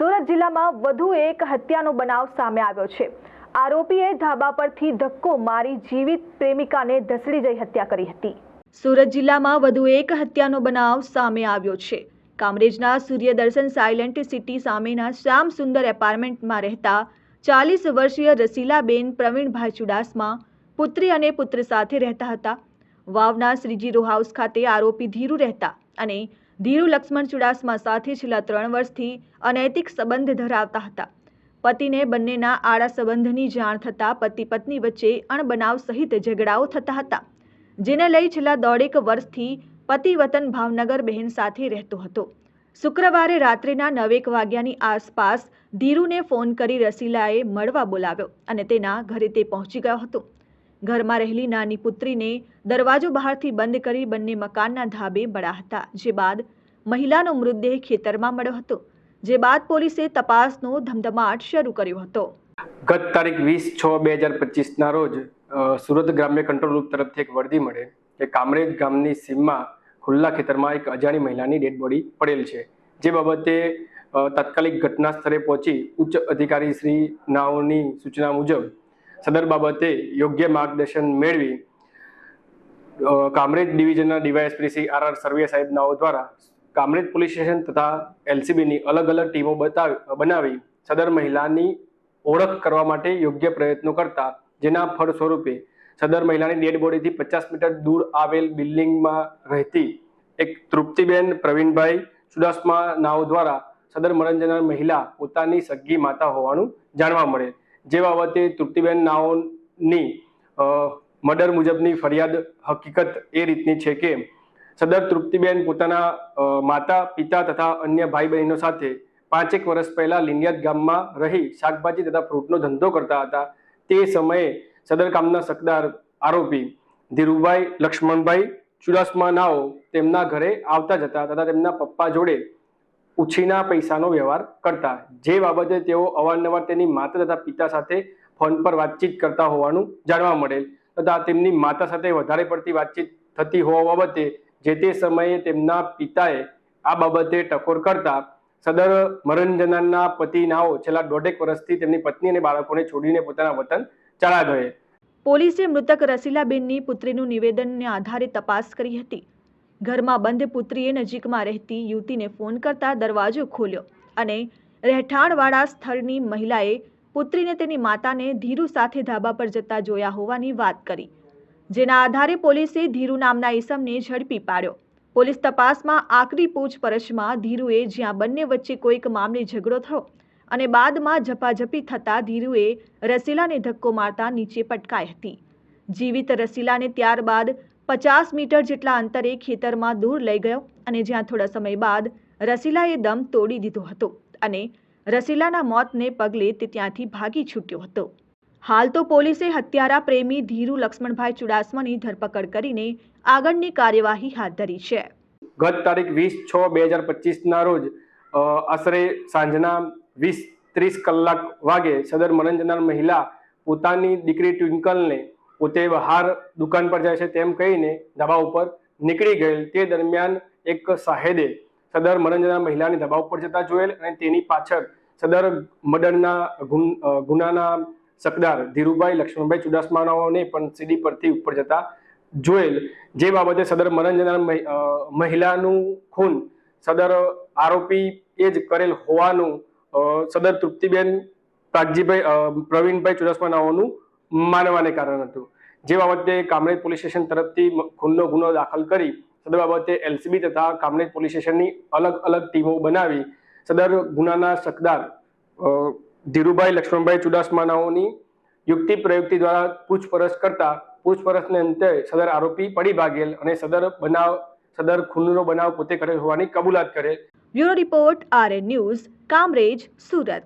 સુરત જિલ્લામાં વધુ એક હત્યાનો બનાવ સામે આવ્યો છે. આરોપીએ ધાબા પરથી ધક્કો મારી જીવિત પ્રેમિકાને ધસડી જઈ હત્યા કરી હતી. સુરત જિલ્લામાં વધુ એક હત્યાનો બનાવ સામે આવ્યો છે. કામરેજના સૂર્યદર્શન સાયલેન્ટ સિટી સામેના શ્યામ સુંદર એપાર્ટમેન્ટમાં રહેતા ચાલીસ વર્ષીય રસીલાબેન પ્રવીણભાઈ ચુડાસમા પુત્રી અને પુત્ર સાથે રહેતા હતા. વાવના શ્રીજી હાઉસ ખાતે આરોપી ધીરુ રહેતા અને ધીરુ લક્ષ્મણ ચુડાસમા સાથે છેલ્લા ત્રણ વર્ષથી અનૈતિક સંબંધ ધરાવતા હતા. પતિને બંનેના આડા સંબંધની જાણ થતાં પતિ પત્ની વચ્ચે અણબનાવ સહિત ઝઘડાઓ થતા હતા, જેને લઈ છેલ્લા દોઢેક વર્ષથી પતિ વતન ભાવનગર બહેન સાથે રહેતો હતો. શુક્રવારે રાત્રિના નવેક વાગ્યાની આસપાસ ધીરુને ફોન કરી રસીલાએ મળવા બોલાવ્યો અને તેના ઘરે તે પહોંચી ગયો હતો. ઘરમાં રહેલી નાની પુત્રીને દરવાજો બહારથી બંધ કરી બંને મકાનના ધાબે મળ્યા હતા, જે બાદ મહિલાનો મૃતદેહ ખેતરમાં મળ્યો હતો, જે બાદ પોલીસે તપાસનો ધમધમાટ શરૂ કર્યો હતો. ગત તારીખ વીસ છ બે હજાર પચીસના રોજ સુરત ગ્રામ્ય કંટ્રોલ રૂમ તરફથી એક વર્દી મળે, કે કામરેજ ગામની સીમમાં ખુલ્લા ખેતરમાં એક અજાણી મહિલાની ડેડ બોડી પડેલ છે, જે બાબતે તાત્કાલિક ઘટના સ્થળે પહોંચી ઉચ્ચ અધિકારી શ્રી નાઓની સૂચના મુજબ સદર બાબતે યોગ્ય માર્ગદર્શન મેળવી Kamrej ડિવિઝનના DYSP Shri R R Sarve સાહેબ નાઓ દ્વારા કામરેજ પોલીસ સ્ટેશન તથા એલસીબીની અલગ અલગ ટીમો બતાવી, બનાવી, સદર મહિલાની ઓળખ કરવા માટે યોગ્ય પ્રયત્નો કરતા, જેના ફળ સ્વરૂપે સદર મહિલાની ડેડ બોડીથી પચાસ મીટર દૂર આવેલ બિલ્ડિંગમાં રહેતી એક તૃપ્તિબેન પ્રવીણભાઈ ચુડાસમા નાવ દ્વારા સદર મરંજનાર મહિલા પોતાની સગી માતા હોવાનું જાણવા મળે. જે બાબતે તૃપ્તિબેન નાઓની મર્ડર મુજબની ફરિયાદ હકીકત એ રીતની છે કે સદર તૃપ્તિબેન પોતાના માતા, પિતા તથા અન્ય ભાઈ બહેનો સાથે પાંચેક વર્ષ પહેલા લિંગિયાત ગામમાં રહી શાકભાજી તથા ફ્રૂટનો ધંધો કરતા હતા. તે સમયે સદર ગામના સકદાર આરોપી ધીરુભાઈ લક્ષ્મણભાઈ ચુડાસમા નાઓ તેમના ઘરે આવતા જતા તથા તેમના પપ્પા જોડે ઉછીના પૈસાનો વ્યવહાર કરતા. જે બાબતે તેઓ અવારનવાર તેની માતા તથા પિતા સાથે ફોન પર વાતચીત કરતા હોવાનું જાણવા મળેલ તથા તેમની માતા સાથે વધારે પડતી વાતચીત થતી હોવા બાબતે જે તે સમયે તેમના પિતાએ આ બાબતે ટકોર કરતા સદર મરણ જનારના પતિ છેલ્લા દોઢેક વર્ષથી તેમની પત્ની અને બાળકોને છોડીને પોતાના વતન ચાલ્યા ગયે. પોલીસે મૃતક રસીલાબેનની પુત્રીનું નિવેદનને આધારે તપાસ કરી હતી. ઘરમાં બંધ પુત્રીએ નજીકમાં રહેતી યુવતીને ફોન કરતા દરવાજો ખોલ્યો અને રહેઠાણવાળા સ્થળની મહિલાએ પુત્રીને તેની માતાને ધીરુ સાથે ધાબા પર જતા જોયા હોવાની વાત કરી. જેના આધારે પોલીસે ધીરુ નામના ઈસમને ઝડપી પાડ્યો. પોલીસ તપાસમાં આકરી પૂછપરછમાં ધીરુએ જ્યાં બંને વચ્ચે કોઈક મામલે ઝઘડો થયો અને બાદમાં ઝપાઝપી થતાં ધીરુએ રસીલાને ધક્કો મારતા નીચે પટકાઈ હતી. જીવિત રસીલાને ત્યારબાદ પચાસ મીટર જેટલા અંતરે ખેતરમાં દૂર લઈ ગયો અને જ્યાં થોડા સમય બાદ રસીલાએ દમ તોડી દીધો હતો અને રસીલાના મોતને પગલે તે ત્યાંથી ભાગી છૂટ્યો હતો. હાલ તો પોલીસે હત્યારા પ્રેમી ધીરુ લક્ષ્મણભાઈ ચુડાસમાની ધરપકડ કરીને આગળની કાર્યવાહી હાથ ધરી છે. ગત તારીખ વીસ છ બે હજાર પચીસના રોજ આશરે સાંજના વીસ ત્રીસ કલાક વાગે સદર મરણ મહિલા પોતાની દીકરી ટ્વિંકલને પોતે બહાર દુકાન પર જાય છે તેમ કહીને ધાબા ઉપર નીકળી ગયેલ. તે દરમિયાન એક સાહેદે સદર મરણ મહિલાને ધાબા ઉપર જતા જોયેલ અને તેની પાછળ સદર મર્ડરના ગુનાના સકદાર ધીરુભાઈ લક્ષ્મણભાઈ ચુડાસમાનાઓને પણ સીડી પરથી ઉપર જતા જોયેલ. જે બાબતે સદર મરણ જનાર મહિ- અ, મહિલાનું ખૂન સદર આરોપી એ જ કરેલ હોવાનું સદર તૃપ્તિબેન પ્રાગજીભાઈ પ્રવીણભાઈ ચુડાસમાનાઓનું માનવાને કારણ હતું. જે બાબતે કામરેજ પોલીસ સ્ટેશન તરફથી ખૂનનો ગુનો દાખલ કરી, સદર બાબતે એલસીબી તથા કામરેજ પોલીસ સ્ટેશનની અલગ અલગ ટીમો બનાવી, સદર ગુનાના શકદાર ધીરુભાઈ લક્ષ્મણભાઈ ચુડાસમાનાઓની યુક્તિ પ્રયુક્તિ દ્વારા પૂછપરછ કરતા, પૂછપરછને અંતે સદર આરોપી પડી ભાગેલ અને સદર બનાવ, સદર ખૂનનો બનાવ પોતે કરેલ હોવાની કબૂલાત કરેલ bureau report RN news, Kamrej, Surat.